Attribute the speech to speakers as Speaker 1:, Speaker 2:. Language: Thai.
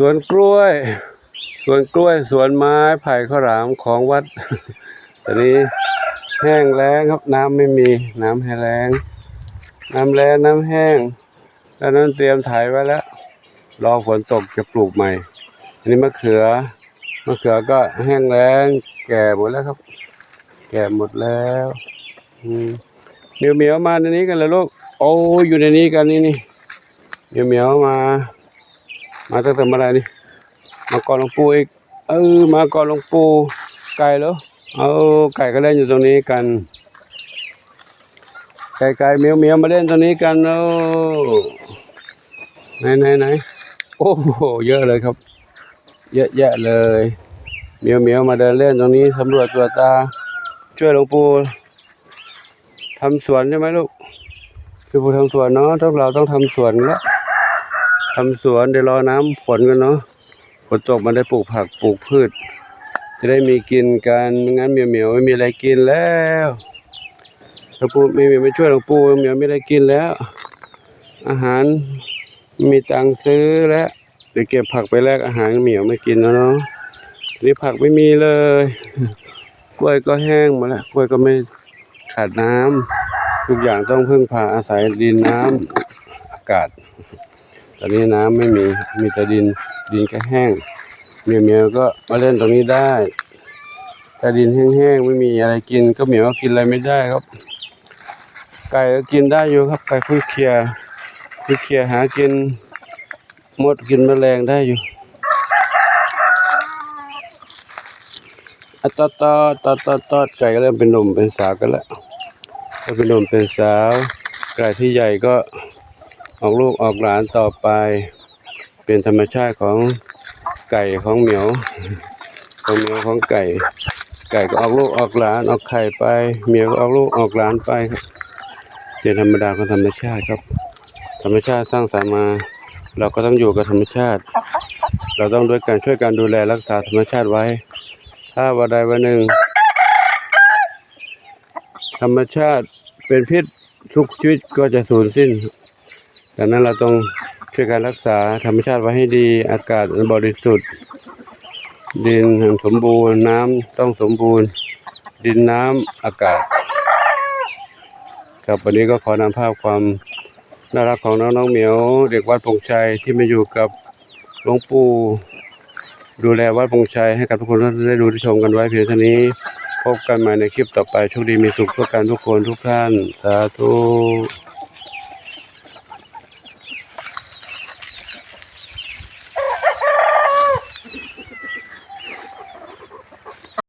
Speaker 1: สวนกล้วย สวนกล้วยสวนไม้ไผ่ข้าวหลามของวัด ตอนนี้แห้งแล้งครับน้ำไม่มีน้ำแห้งแล้ง น้ำแล้งน้ำแห้ง แล้วนั้นเตรียมถ่ายไว้แล้ว รอฝนตกจะปลูกใหม่ อันนี้มะเขือมะเขือก็แห้งแล้ง แก่หมดแล้วครับ แก่หมดแล้วเหมียวเหมียวมาในนี้กันเลยลูกโอ้ยอยู่ในนี้กันนี่นี่เหมียวเหมียวมา มาตั้งแต่เมื่อไรนี่มาก่อนหลวงปู่อีกเออมาก่อนหลวงปู่ไก่เหรอเอาไก่ก็เล่นอยู่ตรงนี้กัน ไก่ไก่เมียวเมียวมาเล่นตรงนี้กันโอ้ไหนไหนไหนโอ้โหเยอะเลยครับ เยอะแยะเลยเมียวเมียวมาเดินเล่นตรงนี้สำรวจตัวตา ช่วยหลวงปู่ทำสวนใช่ไหมลูกคือปู่ทำสวนเนาะทุกเราต้องทำสวนแล้ว ทำสวนเดี๋ยวรอน้ำฝนกันเนาะฝนตกมาได้ปลูกผักปลูกพืช จะได้มีกินกันไม่งั้นเหมียวเหมียวไม่มีอะไรกินแล้วหลวงปู่ไม่มีมาช่วยหลวงปู่เหมียวไม่ได้กินแล้ว อาหารมีตังค์ซื้อแล้วเดี๋ยวเก็บผักไปแลกอาหารเหมียวไม่กินแล้วเนาะนี่ผักไม่มีเลย กล้วยก็แห้งหมาแล้วกล้วยก็ไม่ขาดน้ำทุกอย่างต้องพึ่งพาอาศัยดินน้ำอากาศ ตอนนี้น้ำไม่มีมีแต่ดินดินก็แห้งเหมียวเมียวก็มาเล่นตรงนี้ได้ถ้าดินแห้งๆไม่มีอะไรกิน ก็เหมียวก็กินอะไรไม่ได้ครับ ไก่ก็กินได้อยู่ครับไก่คุยเคียคุยเคียหากินมดกินแมลงได้อยู่ตอดตอดตอดตอดตอดไก่ก็เริ่มเป็นหนุ่มเป็นสาวกันแล้วเป็นหนุ่มเป็นสาว ไก่ที่ใหญ่ก็ ออกลูกออกหลานต่อไป เป็นธรรมชาติของไก่ของเหมียวของเหมียวของไก่ ไก่ก็ออกลูกออกหลานออกไข่ไปเหมียวก็ออกลูกออกหลานไปครับเป็นธรรมดาของธรรมชาติครับ ธรรมชาติสร้างสรรค์มา เราก็ต้องอยู่กับธรรมชาติ เราต้องด้วยการช่วยการดูแลรักษาธรรมชาติไว้ ถ้าวันใดวันหนึ่ง ธรรมชาติเป็นพิษทุกชีวิตก็จะสูญสิ้น ดังนั้นเราต้องช่วยการรักษาธรรมชาติไว้ให้ดี อากาศบริสุทธิ์ ดินสมบูรณ์น้ำต้องสมบูรณ์ ดินน้ำอากาศ ครับวันนี้ก็ขอนำภาพความน่ารักของน้องน้องเหมียว เด็กวัดพงชัยที่มาอยู่กับหลวงปู่ดูแลวัดพงชัยให้กับทุกคนได้ดูได้ชมกันไว้เพียงเท่านี้ พบกันใหม่ในคลิปต่อไปโชคดีมีสุขทุกการทุกคนทุกท่าน สาธุ